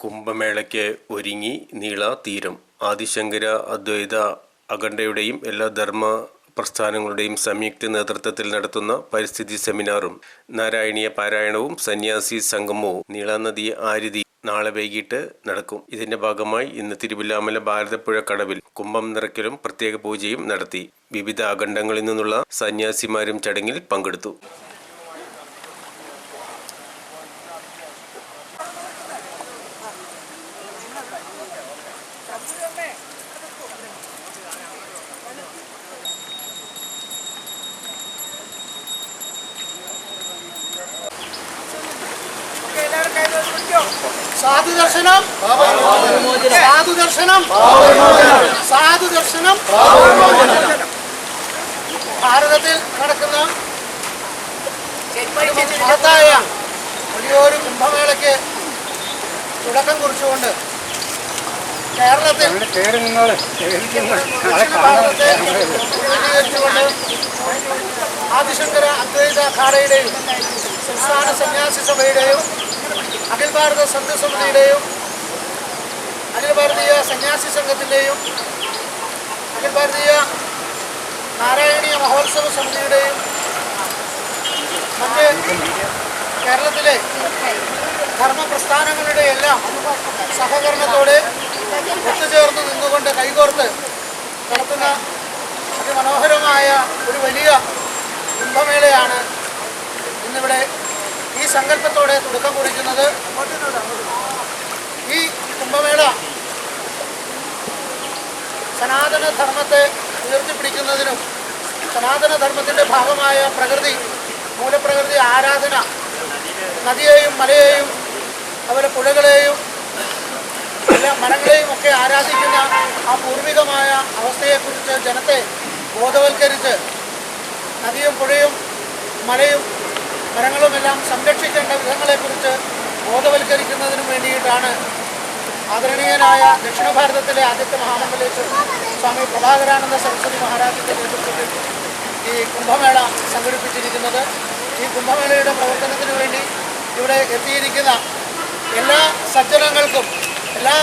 കുംഭമേളയ്ക്ക് ഒരുങ്ങി നീള തീരം. ആദിശങ്കര അദ്വൈത അഖണ്ഡയുടെയും എല്ലാ ധർമ്മ പ്രസ്ഥാനങ്ങളുടെയും സംയുക്ത നേതൃത്വത്തിൽ നടത്തുന്ന പരിസ്ഥിതി സെമിനാറും നാരായണീയ പാരായണവും സന്യാസി സംഗമവും നീളാനദി ആരതി നാളെ വൈകിട്ട് നടക്കും. ഇതിന്റെ ഭാഗമായി ഇന്ന് തിരുവില്ലാമല ഭാരതപ്പുഴ കടവിൽ കുംഭം നിറയ്ക്കലും പ്രത്യേക പൂജയും നടത്തി. വിവിധ അഖണ്ഡങ്ങളിൽ നിന്നുള്ള സന്യാസിമാരും ചടങ്ങിൽ പങ്കെടുത്തു. സാധു ദർശനം സാധു ദർശനം സാധു ദർശനം ഭാരതത്തിൽ നടക്കുന്ന മഹത്തായ വലിയൊരു കുംഭമേളയ്ക്ക് തുടക്കം കുറിച്ചുകൊണ്ട് കേരളത്തിൽ ആദിശങ്കര അദ്വൈത അഖാഡയുടെയും സംസ്ഥാന സന്യാസി സഭയുടെയും അഖിൽ ഭാരത സന്ധ്യ സമിതിയുടെയും ഭാരതീയ സന്യാസി സംഘത്തിന്റെയും അഖിൽ ഭാരതീയ നാരായണീയ മഹോത്സവ സമിതിയുടെയും മറ്റ് കേരളത്തിലെ ധർമ്മപ്രസ്ഥാനങ്ങളുടെ എല്ലാം സഹകരണത്തോടെ ഒത്തുചേർന്ന് നിന്നുകൊണ്ട് കൈകോർത്ത് നടത്തുന്ന അതിമനോഹരമായ ഒരു വലിയ തുടക്കം കുറിക്കുന്നത് ഈ കുംഭമേള സനാതന ധർമ്മത്തെ ഉയർത്തിപ്പിടിക്കുന്നതിനും സനാതന ധർമ്മത്തിന്റെ ഭാഗമായ പ്രകൃതി മൂലപ്രകൃതി ആരാധന നദിയെയും മലയെയും അതുപോലെ പുഴകളെയും എല്ലാ മരങ്ങളെയും ഒക്കെ ആരാധിക്കുന്ന ആ പൂർവികമായ അവസ്ഥയെക്കുറിച്ച് ജനത്തെ ബോധവൽക്കരിച്ച് നദിയും പുഴയും മലയും മരങ്ങളുമെല്ലാം സംരക്ഷിക്കേണ്ട വിധങ്ങളെക്കുറിച്ച് ബോധവൽക്കരിക്കുന്നതിനു വേണ്ടിയിട്ടാണ് ആദരണീയനായ ദക്ഷിണ ഭാരതത്തിലെ ആദ്യത്തെ മഹാമണ്ഡലേശ്വരൻ സ്വാമി പ്രഭാകരാനന്ദ സരസ്വതി മഹാരാജിന്റെ നേതൃത്വത്തിൽ ഈ കുംഭമേള സംഘടിപ്പിച്ചിരിക്കുന്നത്. ഈ കുംഭമേളയുടെ പ്രവർത്തനത്തിന് വേണ്ടി ഇവിടെ എത്തിയിരിക്കുന്ന എല്ലാ സജ്ജനങ്ങൾക്കും എല്ലാ